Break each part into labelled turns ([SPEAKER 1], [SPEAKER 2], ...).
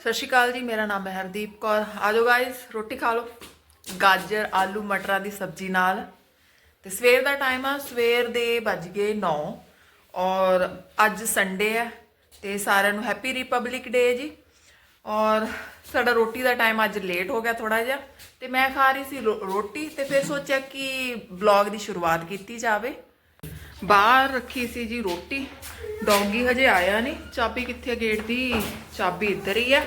[SPEAKER 1] ਸਤਿ ਸ਼੍ਰੀ ਅਕਾਲ ਜੀ, ਮੇਰਾ ਨਾਮ ਹੈ ਹਰਦੀਪ ਕੌਰ। ਆਜੋ ਗਾਇਸ ਰੋਟੀ ਖਾ ਲਓ। ਗਾਜਰ, ਆਲੂ, ਮਟਰਾਂ ਦੀ ਸਬਜ਼ੀ ਨਾਲ। ਤੇ ਸਵੇਰ ਦਾ ਟਾਈਮ ਆ, ਸਵੇਰ ਦੇ ਵੱਜ ਗਏ 9 ਔਰ ਅੱਜ ਸੰਡੇ ਆ ਤੇ ਸਾਰਿਆਂ ਨੂੰ ਹੈਪੀ ਰਿਪਬਲਿਕ ਡੇ ਜੀ। ਔਰ ਸਾਡਾ ਰੋਟੀ ਦਾ ਟਾਈਮ ਅੱਜ ਲੇਟ ਹੋ ਗਿਆ ਥੋੜਾ ਜਿਹਾ। ਤੇ ਮੈਂ ਖਾ ਰਹੀ ਸੀ ਰੋ- ਰੋਟੀ ਤੇ ਫਿਰ ਸੋਚਿਆ ਕਿ ਵਲੌਗ ਦੀ ਸ਼ੁਰੂਆਤ ਕੀਤੀ ਜਾਵੇ। ਬਾਹਰ ਰੱਖੀ ਸੀ ਜੀ ਰੋਟੀ। ਡੌਗੀ ਹਜੇ ਆਇਆ ਨਹੀਂ। ਚਾਬੀ ਕਿੱਥੇ ਗੇਟ ਦੀ। ਚਾਬੀ ਇੱਧਰ ਹੀ ਆ।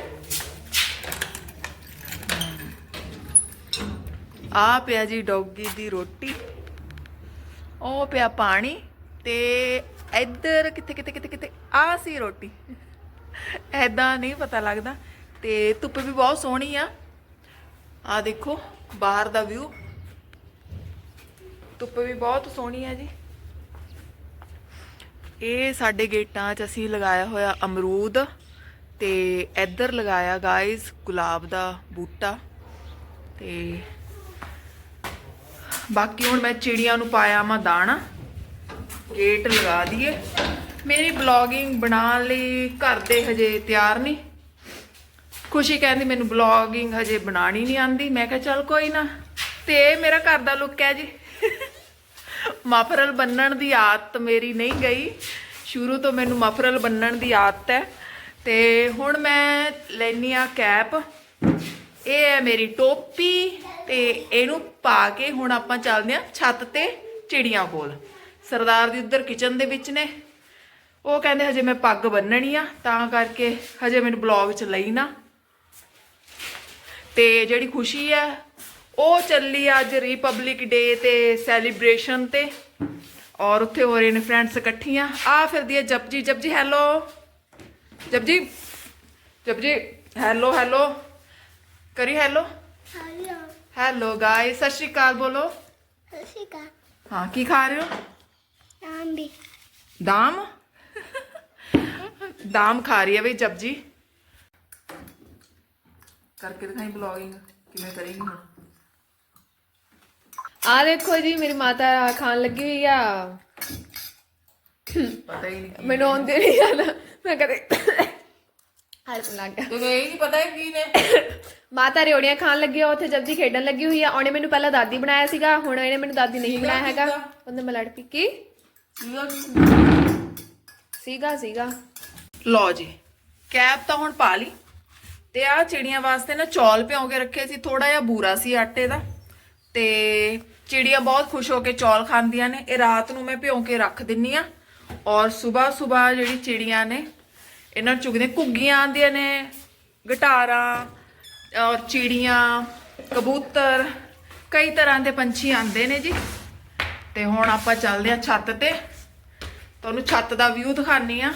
[SPEAKER 1] ਆ ਪਿਆ ਜੀ ਡੌਗੀ ਦੀ ਰੋਟੀ। ਉਹ ਪਿਆ ਪਾਣੀ ਤੇ ਇੱਧਰ ਕਿੱਥੇ ਕਿੱਥੇ ਕਿੱਥੇ ਕਿੱਥੇ? ਆ ਸੀ ਰੋਟੀ। ਐਦਾਂ ਨਹੀਂ ਪਤਾ ਲੱਗਦਾ। ਤੇ ਧੁੱਪ ਵੀ ਬਹੁਤ ਸੋਹਣੀ ਆ। ਆ ਦੇਖੋ, ਬਾਹਰ ਦਾ ਵਿਊ ਧੁੱਪ ਵੀ ਬਹੁਤ ਸੋਹਣੀ ਆ ਜੀ। ਇਹ ਸਾਡੇ ਗੇਟਾਂ 'ਚ ਅਸੀਂ ਲਗਾਇਆ ਹੋਇਆ ਅਮਰੂਦ ਤੇ ਇੱਧਰ ਲਗਾਇਆ ਗਾਇਜ਼ ਗੁਲਾਬ ਦਾ ਬੂਟਾ ਤੇ ਬਾਕੀ ਹੁਣ ਮੈਂ ਚਿੜੀਆਂ ਨੂੰ ਪਾਇਆ ਮਾ ਦਾਣਾ। ਗੇਟ ਲਗਾ ਦਈਏ। ਮੇਰੀ ਬਲੌਗਿੰਗ ਬਣਾਉਣ ਲਈ ਘਰ ਦੇ ਹਜੇ ਤਿਆਰ ਨਹੀਂ। ਖੁਸ਼ੀ ਕਹਿੰਦੀ ਮੈਨੂੰ ਬਲੌਗਿੰਗ ਹਜੇ ਬਣਾਣੀ ਨਹੀਂ ਆਂਦੀ ਮੈਂ ਕਿਹਾ ਚੱਲ ਕੋਈ ਨਾ, ਤੇ ਇਹ ਮੇਰਾ ਘਰ ਦਾ ਲੁੱਕ ਹੈ ਜੀ। ਮਫਰਲ ਬੰਨਣ ਦੀ ਆਦਤ ਮੇਰੀ ਨਹੀਂ ਗਈ। ਸ਼ੁਰੂ ਤੋਂ ਮੈਨੂੰ ਮਫਰਲ ਬੰਨਣ ਦੀ ਆਦਤ ਹੈ। ਤੇ ਹੁਣ ਮੈਂ ਲੈਣੀ ਆ ਕੈਪ। ਇਹ ਹੈ ਮੇਰੀ ਟੋਪੀ ਤੇ ਇਹਨੂੰ ਪਾ ਕੇ ਹੁਣ ਆਪਾਂ ਚੱਲਦੇ ਆ ਛੱਤ ਤੇ ਚਿੜੀਆਂ ਕੋਲ। ਸਰਦਾਰ ਦੀ ਉੱਧਰ ਕਿਚਨ ਦੇ ਵਿੱਚ ਨੇ। ਉਹ ਕਹਿੰਦੇ ਹਜੇ ਮੈਂ ਪੱਗ ਬੰਨਣੀ ਆ, ਤਾਂ ਕਰਕੇ ਹਜੇ ਮੈਨੂੰ ਬਲੌਗ ਚ ਲਈ ਨਾ। ਤੇ ਜਿਹੜੀ ਖੁਸ਼ੀ ਹੈ ਉਹ ਚੱਲੀ ਅੱਜ ਰਿਪਬਲਿਕ ਡੇ ਤੇ ਸੈਲੀਬ੍ਰੇਸ਼ਨ ਤੇ। ਔਰ ਉੱਥੇ ਹੋ ਰਹੇ ਨੇ ਫਰੈਂਡਸ ਇਕੱਠੀਆਂ। ਆ ਫਿਰਦੀ ਹੈ Japji. Japji hello Japji Japji hello hello ਕਰੀ ਹੈਲੋ
[SPEAKER 2] ਹੈਲੋ
[SPEAKER 1] ਹੈਲੋ ਗਾਇਸ ਸਤਿ ਸ਼੍ਰੀ ਅਕਾਲ ਬੋਲੋ।
[SPEAKER 2] ਸਸਿਕਾ
[SPEAKER 1] ਹਾਂ ਕੀ ਖਾ ਰਹੇ ਹੋ?
[SPEAKER 2] ਆਂਬੀ
[SPEAKER 1] ਦਾਮ? ਦਾਮ ਖਾ ਰਹੀ ਹੈ ਬਈ ਜਪਜੀ। ਕਰਕੇ ਦਿਖਾਈ ਬਲੌਗਿੰਗ ਕਿਵੇਂ ਕਰੇਗੀ ਹੁਣ।
[SPEAKER 3] ਆ ਦੇਖੋ ਜੀ ਮੇਰੀ ਮਾਤਾ ਖਾਣ ਲੱਗੀ ਹੋਈ ਆ।
[SPEAKER 1] ਪਤਾ ਹੀ ਨਹੀਂ
[SPEAKER 3] ਮੈਨੂੰ ਆਉਂਦੇ ਨਹੀਂ ਆਦਾ ਮੈਂ ਕਦੇ ਹਲਪ ਲੱਗ ਗਿਆ।
[SPEAKER 1] ਤੈਨੂੰ ਇਹ ਨਹੀਂ ਪਤਾ ਕੀ ਨੇ।
[SPEAKER 3] ਮਾਤਾ ਰਿਓੜੀਆਂ ਖਾਣ ਲੱਗੀ ਆ ਉੱਥੇ ਜਬਜੀ ਖੇਡਣ ਲੱਗੀ ਹੋਈ ਆ। ਉਹਨੇ ਮੈਨੂੰ ਪਹਿਲਾਂ ਦਾਦੀ ਬਣਾਇਆ ਸੀਗਾ ਹੁਣ ਇਹਨੇ ਮੈਨੂੰ ਦਾਦੀ ਨਹੀਂ ਬਣਾਇਆ ਹੈਗਾ। ਉਹਨੇ ਮੈਂ ਲੜ ਪਈ ਕੀ? ਸੀਗਾ ਸੀਗਾ
[SPEAKER 1] ਲਓ ਜੀ ਕੈਪ ਤਾਂ ਹੁਣ ਪਾ ਲਈ। ਤੇ ਆ ਚਿੜੀਆਂ ਵਾਸਤੇ ਨਾ ਚੌਲ ਭਿਉਂ ਕੇ ਰੱਖੇ ਸੀ ਥੋੜਾ ਜਿਹਾ ਬੂਰਾ ਸੀ ਆਟੇ ਦਾ। ਤੇ ਚਿੜੀਆਂ ਬਹੁਤ ਖੁਸ਼ ਹੋ ਕੇ ਚੌਲ ਖਾਂਦੀਆਂ ਨੇ। ਇਹ ਰਾਤ ਨੂੰ ਮੈਂ ਭਿਉਂ ਕੇ ਰੱਖ ਦਿੰਨੀ ਆ। ਔਰ ਸਵੇਰ ਸਵੇਰ ਜਿਹੜੀ ਚਿੜੀਆਂ ਨੇ, ਇਹਨਾਂ ਨੂੰ ਚੁਗਦੇ ਘੁੱਗੀਆਂ ਆਉਂਦੀਆਂ ਨੇ, ਗਟਾਰਾਂ, ਔਰ ਚਿੜੀਆਂ, ਕਬੂਤਰ, ਕਈ ਤਰ੍ਹਾਂ ਦੇ ਪੰਛੀ ਆਉਂਦੇ ਨੇ ਜੀ। ਤੇ ਹੁਣ ਆਪਾਂ ਚੱਲਦੇ ਆ ਛੱਤ ਤੇ। ਤੁਹਾਨੂੰ ਛੱਤ ਦਾ ਵਿਊ ਦਿਖਾਨੀ ਆ।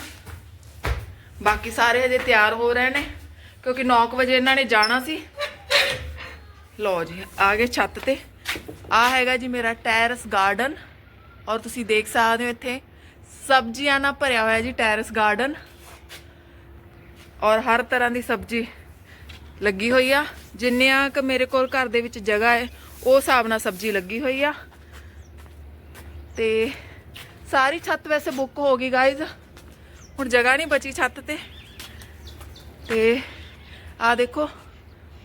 [SPEAKER 1] ਬਾਕੀ ਸਾਰੇ ਹਜੇ ਤਿਆਰ ਹੋ ਰਹੇ ਨੇ, ਕਿਉਂਕਿ 9 ਵਜੇ ਇਹਨਾਂ ਨੇ ਜਾਣਾ ਸੀ। ਲੋ ਜੀ, ਆ ਗਏ ਛੱਤ ਤੇ। ਆ ਹੈਗਾ ਜੀ ਮੇਰਾ ਟੈਰਸ ਗਾਰਡਨ ਔਰ ਤੁਸੀਂ ਦੇਖ ਸਕਦੇ ਹੋ ਇੱਥੇ, ਸਬਜ਼ੀਆਂ ਨਾਲ ਭਰਿਆ ਹੋਇਆ ਜੀ ਟੈਰਸ ਗਾਰਡਨ ਔਰ ਹਰ ਤਰ੍ਹਾਂ ਦੀ ਸਬਜ਼ੀ ਲੱਗੀ ਹੋਈ ਆ। ਜਿੰਨਿਆਂ ਕ ਮੇਰੇ ਕੋਲ ਘਰ ਦੇ ਵਿੱਚ ਜਗ੍ਹਾ ਹੈ, ਉਹ ਹਿਸਾਬ ਨਾਲ ਸਬਜ਼ੀ ਲੱਗੀ ਹੋਈ ਆ। ਤੇ ਸਾਰੀ ਛੱਤ ਵੈਸੇ ਬੁੱਕ ਹੋ ਗਈ ਗਾਇਜ਼ ਹੁਣ ਜਗ੍ਹਾ ਨਹੀਂ ਬਚੀ ਛੱਤ ਤੇ। ਤੇ ਆ ਦੇਖੋ,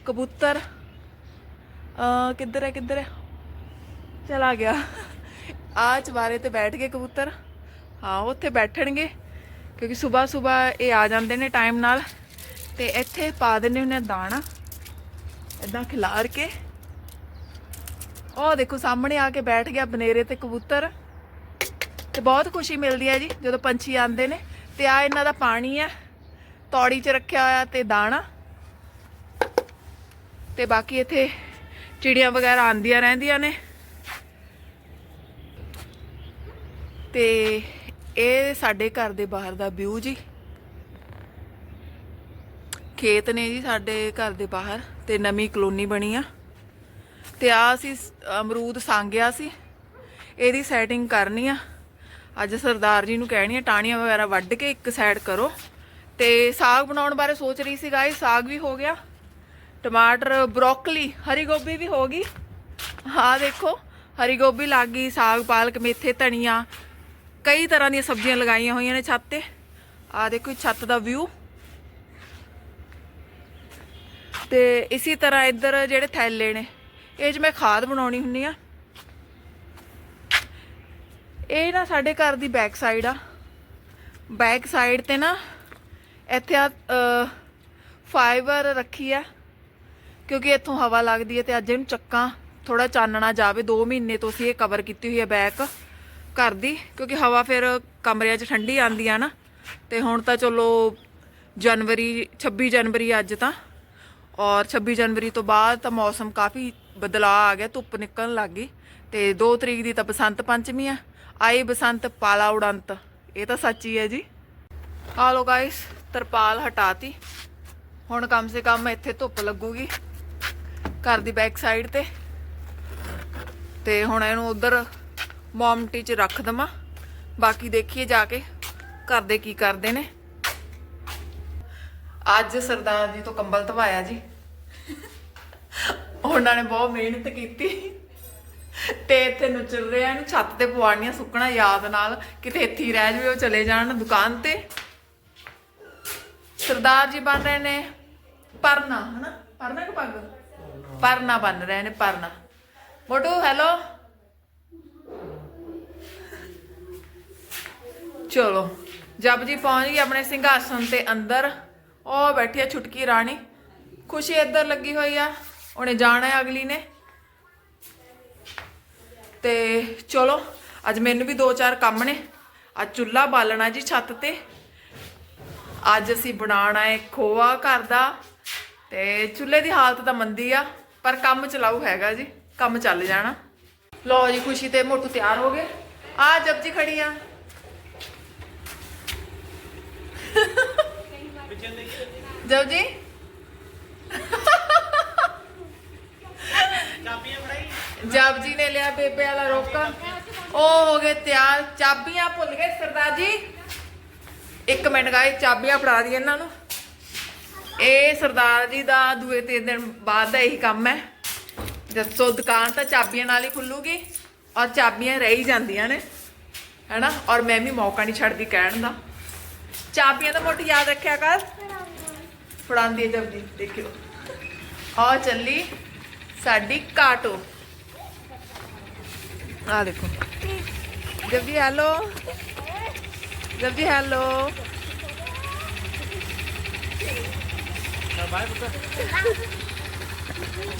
[SPEAKER 1] ਕਬੂਤਰ। ਆ ਕਿੱਧਰ ਹੈ ਕਿੱਧਰ ਹੈ? ਚਲਾ ਗਿਆ। ਆ ਚਵਾਰੇ ਤੇ ਬੈਠ ਗਏ ਕਬੂਤਰ। ਹਾਂ, ਉੱਥੇ ਬੈਠਣਗੇ, ਕਿਉਂਕਿ ਸਵੇਰ ਸਵੇਰ ਇਹ ਆ ਜਾਂਦੇ ਨੇ ਟਾਈਮ ਨਾਲ। ਤੇ ਇੱਥੇ ਪਾ ਦਿੰਦੇ ਹੁੰਦੇ ਦਾਣਾ। ਇਦਾਂ ਖਿਲਾਰ ਕੇ। ਉਹ ਦੇਖੋ, ਸਾਹਮਣੇ ਆ ਕੇ ਬੈਠ ਗਿਆ ਬਨੇਰੇ ਤੇ ਕਬੂਤਰ। ਤੇ ਬਹੁਤ ਖੁਸ਼ੀ ਮਿਲਦੀ ਹੈ ਜੀ, ਜਦੋਂ ਪੰਛੀ ਆਉਂਦੇ ਨੇ। ਤੇ ਆ ਇਹਨਾਂ ਦਾ ਪਾਣੀ ਹੈ। ਤੌੜੀ 'ਚ ਰੱਖਿਆ ਹੋਇਆ ਤੇ ਦਾਣਾ। ਤੇ ਬਾਕੀ ਇੱਥੇ ਚਿੜੀਆਂ ਵਗੈਰਾ ਆਉਂਦੀਆਂ ਰਹਿੰਦੀਆਂ ਨੇ। ਤੇ ਇਹ ਸਾਡੇ ਘਰ ਦੇ ਬਾਹਰ ਦਾ ਵਿਊ ਜੀ। ਖੇਤ ਨੇ ਜੀ ਸਾਡੇ ਘਰ ਦੇ ਬਾਹਰ ਤੇ ਨਵੀਂ ਕਲੋਨੀ ਬਣੀ ਆ। ਤੇ ਆ ਅਸੀਂ ਅਮਰੂਦ ਸੰਗਿਆ ਸੀ। ਇਹਦੀ ਸੈਟਿੰਗ ਕਰਨੀ ਆ। ਅੱਜ ਸਰਦਾਰ ਜੀ ਨੂੰ ਕਹਿਣੀ ਆ, ਟਾਹਣੀਆਂ ਵਗੈਰਾ ਵੱਢ ਕੇ ਇੱਕ ਸਾਈਡ ਕਰੋ। ਤੇ ਸਾਗ ਬਣਾਉਣ ਬਾਰੇ ਸੋਚ ਰਹੀ ਸੀ ਗਾਇਸ ਸਾਗ ਵੀ ਹੋ ਗਿਆ। ਟਮਾਟਰ, ਬਰੋਕਲੀ, ਹਰੀ ਗੋਭੀ ਵੀ ਹੋ ਗਈ। ਆਹ ਦੇਖੋ, ਹਰੀ ਗੋਭੀ ਲੱਗ ਗਈ, ਸਾਗ, ਪਾਲਕ, ਮੇਥੇ, ਧਨੀਆ। ਕਈ ਤਰ੍ਹਾਂ ਦੀਆਂ ਸਬਜ਼ੀਆਂ ਲਗਾਈਆਂ ਹੋਈਆਂ ਨੇ ਛੱਤ ਤੇ। ਆਹ ਦੇਖੋ ਛੱਤ ਦਾ ਵਿਊ ਤੇ ਇਸੇ ਤਰ੍ਹਾਂ ਇੱਧਰ ਜਿਹੜੇ ਥੈਲੇ ਨੇ, ਇਹ 'ਚ ਮੈਂ ਖਾਦ ਬਣਾਉਣੀ ਹੁੰਨੀ ਆ। ਇਹ ਨਾ ਸਾਡੇ ਘਰ ਦੀ ਬੈਕ ਸਾਈਡ ਆ। ਬੈਕ ਸਾਈਡ ਤੇ ਨਾ ਇੱਥੇ ਆ ਫਾਈਬਰ ਰੱਖੀ ਆ। ਕਿਉਂਕਿ ਇੱਥੋਂ ਹਵਾ ਲੱਗਦੀ ਹੈ ਤੇ ਅੱਜ ਇਹਨੂੰ ਚੱਕਾਂ ਥੋੜਾ ਚਾਨਣਾ ਜਾਵੇ 2 ਮਹੀਨੇ ਤੋਂ ਅਸੀਂ ਇਹ ਕਵਰ ਕੀਤੀ ਹੋਈ ਹੈ ਬੈਕ ਘਰ ਦੀ, ਕਿਉਂਕਿ ਹਵਾ ਫਿਰ ਕਮਰਿਆਂ 'ਚ ਠੰਡੀ ਆਂਦੀ ਆ ਨਾ, ਤੇ ਹੁਣ ਤਾਂ ਚਲੋ ਜਨਵਰੀ 26 ਜਨਵਰੀ ਅੱਜ ਤਾਂ, ਔਰ 26 ਜਨਵਰੀ ਤੋਂ ਬਾਅਦ ਤਾਂ ਮੌਸਮ ਕਾਫੀ ਬਦਲਾਅ ਆ ਗਿਆ, ਧੁੱਪ ਨਿਕਲਣ ਲੱਗ ਗਈ, ਤੇ 2 ਤਰੀਕ ਦੀ ਤਾਂ ਬਸੰਤ ਪੰਚਮੀ ਆ, ਆਈ ਬਸੰਤ ਪਾਲਾ ਉਡੰਤ ਇਹ ਤਾਂ ਸੱਚ ਹੀ ਹੈ ਜੀ। ਆ ਲੋ ਗਾਇਸ ਤਰਪਾਲ ਹਟਾਤੀ, ਹੁਣ ਕਮ ਸੇ ਕਮ ਇੱਥੇ ਧੁੱਪ ਲੱਗੂਗੀ। ਘਰ ਦੀ ਬੈਕ ਸਾਈਡ ਤੇ। ਤੇ ਹੁਣ ਇਹਨੂੰ ਉਧਰ ਮੌਮਟੀ ਚ ਰੱਖ ਦਵਾਂ। ਬਾਕੀ ਦੇਖੀਏ ਜਾ ਕੇ ਘਰ ਦੇ ਕੀ ਕਰਦੇ ਨੇ। ਅੱਜ ਸਰਦਾਰ ਜੀ ਤੋਂ ਕੰਬਲ ਧਵਾਇਆ ਜੀ। ਉਹਨਾਂ ਨੇ ਬਹੁਤ ਮਿਹਨਤ ਕੀਤੀ। ਤੇ ਇੱਥੇ ਨੁਚਰ ਰਿਹਾ ਇਹਨੂੰ ਛੱਤ ਤੇ ਪਵਾਉਣੀਆਂ ਸੁੱਕਣਾ ਯਾਦ ਨਾਲ। ਕਿਤੇ ਇੱਥੇ ਹੀ ਰਹਿ ਜਾਵੇ, ਉਹ ਚਲੇ ਜਾਣ ਦੁਕਾਨ ਤੇ। ਸਰਦਾਰ ਜੀ ਬਣ ਰਹੇ ਨੇ ਪਰਨਾ, ਹਨਾ? ਪਰਨਾ ਕਿ ਪੱਗ? ਪਰਨਾ ਬੰਨ ਰਹੇ ਨੇ, ਪਰਨਾ। ਮੋਟੂ ਹੈਲੋ ਚਲੋ ਜਪ ਜੀ ਪਹੁੰਚ ਗਈ ਆਪਣੇ ਸਿੰਘਾਸਨ ਤੇ ਅੰਦਰ। ਉਹ ਬੈਠੀ ਆ ਛੁਟਕੀ ਰਾਣੀ। ਖੁਸ਼ੀ ਇੱਧਰ ਲੱਗੀ ਹੋਈ ਆ, ਉਹਨੇ ਜਾਣਾ ਹੈ ਅਗਲੀ ਨੇ। ਤੇ ਚਲੋ, ਅੱਜ ਮੈਨੂੰ ਵੀ ਦੋ ਚਾਰ ਕੰਮ ਨੇ। ਅੱਜ ਚੁੱਲ੍ਹਾ ਬਾਲਣਾ ਜੀ ਛੱਤ ਤੇ। ਅੱਜ ਅਸੀਂ ਬਣਾਉਣਾ ਹੈ ਖੋਆ ਘਰ ਦਾ। ਤੇ ਚੁੱਲ੍ਹੇ ਦੀ ਹਾਲਤ ਤਾਂ ਮੰਦੀ ਆ, ਪਰ ਕੰਮ ਚਲਾਊ ਹੈਗਾ ਜੀ, ਕੰਮ ਚੱਲ ਜਾਣਾ। ਲਓ ਜੀ, ਖੁਸ਼ੀ ਤੇ ਮੋਟੂ ਤਿਆਰ ਹੋ ਗਏ। ਆ ਜਪ ਜੀ ਖੜੀ ਆ। ਜਪ ਜੀ। ਜਪ ਜੀ ਨੇ ਲਿਆ ਬੇਬੇ ਵਾਲਾ ਰੋਕਾ। ਉਹ ਹੋ ਗਏ ਤਿਆਰ, ਚਾਬੀਆਂ ਭੁੱਲ ਗਏ ਸਰਦਾਰ ਜੀ। ਇੱਕ ਮਿੰਟ ਗਾਈ ਚਾਬੀਆਂ ਫੜਾ ਦੀ ਇਹਨਾਂ ਨੂੰ। ਇਹ ਸਰਦਾਰ ਜੀ ਦਾ ਦੂਏ ਤਿੰਨ ਦਿਨ ਬਾਅਦ ਦਾ ਇਹੀ ਕੰਮ ਹੈ। ਦੱਸੋ, ਦੁਕਾਨ ਤਾਂ ਚਾਬੀਆਂ ਨਾਲ ਹੀ ਖੁੱਲੂਗੀ ਔਰ ਚਾਬੀਆਂ ਰਹੀ ਜਾਂਦੀਆਂ ਨੇ, ਹੈਨਾ? ਔਰ ਮੈਂ ਵੀ ਮੌਕਾ ਨਹੀਂ ਛੱਡਦੀ ਕਹਿਣ ਦਾ। ਚਾਬੀਆਂ ਦਾ ਮੋਟੀ ਯਾਦ ਰੱਖਿਆ ਕਰ। ਫੜਾਉਂਦੀ ਹੈ ਜਬ ਜੀ ਦੇਖਿਓ। ਆ ਚੱਲੀ ਸਾਡੀ ਕਾਟੋ। ਆ ਦੇਖੋ। ਜਬ ਜੀ ਹੈਲੋ ਜਬ ਜੀ ਹੈਲੋ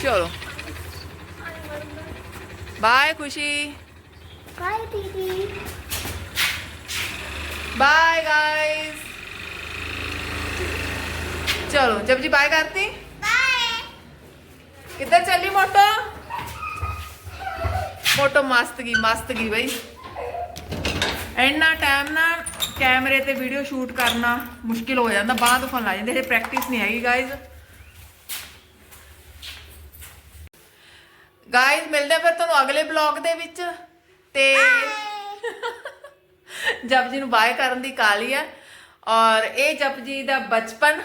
[SPEAKER 1] चलो। बाय खुशी।
[SPEAKER 2] बाय दीदी।
[SPEAKER 1] बाय गाइस चलो जब जी बाय करती। किधर चली मोटो? मोटो मस्त गई मस्त गई भाई। एंड ना टाइम ना। ਕੈਮਰੇ ਤੇ ਵੀਡੀਓ ਸ਼ੂਟ ਕਰਨਾ ਮੁਸ਼ਕਿਲ ਹੋ ਜਾਂਦਾ ਬਾਂਹ ਫੋਨ ਲਾ ਜਾਂਦੇ ਇਹ ਪ੍ਰੈਕਟਿਸ ਨਹੀਂ ਹੈਗੀ ਗਾਇਜ਼ ਗਾਇਜ਼ ਮਿਲਦੇ ਫਿਰ ਤੁਹਾਨੂੰ ਅਗਲੇ ਬਲੌਗ ਦੇ ਵਿੱਚ। ਤੇ ਜਪ ਜੀ ਨੂੰ ਬਾਏ ਕਰਨ ਦੀ ਕਾਲੀ ਆ। ਔਰ ਇਹ ਜਪ ਜੀ ਦਾ ਬਚਪਨ।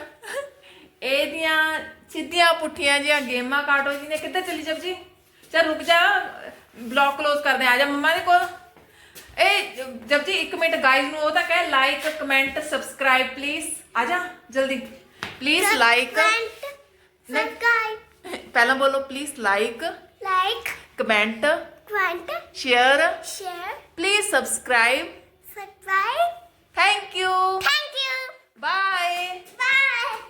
[SPEAKER 1] ਇਹਦੀਆਂ ਸਿੱਧੀਆਂ ਪੁੱਠੀਆਂ ਜਿਹੀਆਂ ਗੇਮਾਂ ਕਾਟੋ ਜੀ ਨੇ ਕਿੱਧਰ ਚਲੀ ਜਪ ਜੀ ਚਲ ਰੁਕ ਜਾ ਬਲੌਗ ਕਲੋਜ਼ ਕਰਦੇ ਆ ਜਾ ਮੰਮਾ ਦੇ ਕੋਲ। ਇਹ ਜਪ ਜੀ ਇੱਕ ਮਿੰਟ ਗਾਇਜ਼ ਨੂੰ ਉਹ ਤਾਂ ਕਹੇ ਲਾਈਕ ਕਮੈਂਟ ਸਬਸਕ੍ਰਾਈਬ ਪਲੀਜ਼ ਆ ਜਾ ਜਲਦੀ। ਪਲੀਜ਼ ਲਾਈਕ
[SPEAKER 2] subscribe,
[SPEAKER 1] ਪਹਿਲਾਂ ਬੋਲੋ please like
[SPEAKER 2] like,
[SPEAKER 1] comment
[SPEAKER 2] comment,
[SPEAKER 1] share
[SPEAKER 2] share,
[SPEAKER 1] please subscribe
[SPEAKER 2] subscribe.
[SPEAKER 1] Thank you
[SPEAKER 2] Thank you.
[SPEAKER 1] Bye
[SPEAKER 2] Bye.